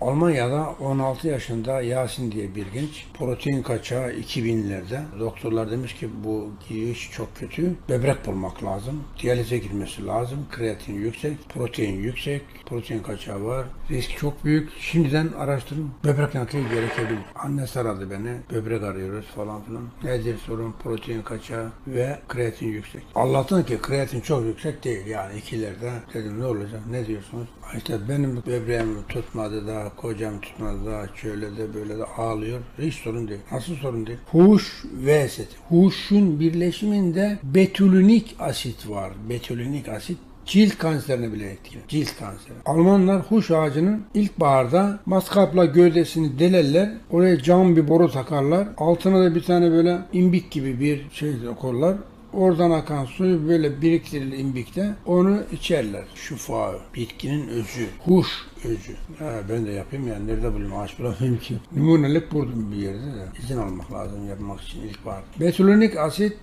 Almanya'da 16 yaşında Yasin diye bir genç protein kaçağı 2000'lerde doktorlar demiş ki bu iş çok kötü. Böbrek bulmak lazım. Diyalize girmesi lazım. Kreatin yüksek, protein yüksek, protein kaçağı var. Risk çok büyük. Şimdiden araştırın. Böbrek nakli gerekebilir. Annesi aradı beni. Böbrek arıyoruz falan filan. Nedir sorun? Protein kaçağı ve kreatin yüksek. Allah'tan ki kreatin çok yüksek değil yani ikilerde. Dedim ne olacak? Ne diyorsunuz? İşte benim böbreğim tutmadı kocam tutmadı da, şöyle de böyle de ağlıyor. Hiç sorun değil. Nasıl sorun değil? Huş ve eseti. Huşun birleşiminde betülünik asit var. Betülünik asit cilt kanserine bile etkili. Cilt kanseri. Almanlar huş ağacının ilkbaharda maskapla gövdesini delerler. Oraya cam bir boru takarlar. Altına da bir tane böyle imbik gibi bir şey koyarlar. Oradan akan suyu böyle biriktirilir imbikte. Onu içerler. Şufa, bitkinin özü. Huş özü. Ha, ben de yapayım ya. Nerede bulayım ağaç bulamayayım ki. Numunelik buldum bir yerde de. İzin almak lazım yapmak için ilkbahar. Betülünik asit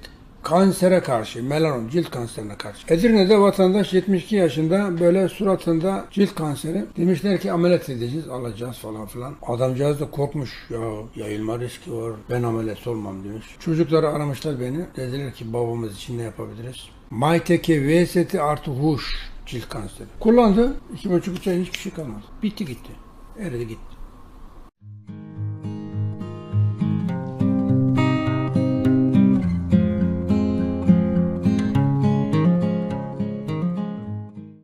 kansere karşı, melanom, cilt kanserine karşı. Edirne'de vatandaş 72 yaşında böyle suratında cilt kanseri. Demişler ki ameliyat edeceğiz, alacağız falan filan. Adamcağız da korkmuş. Ya yayılma riski var. Ben ameliyat olmam demiş. Çocukları aramışlar beni. Dediler ki babamız için ne yapabiliriz? Mayteke VST artı huş cilt kanseri. Kullandı. iki buçuk üç ay hiçbir şey kalmadı. Bitti gitti. Eridi gitti.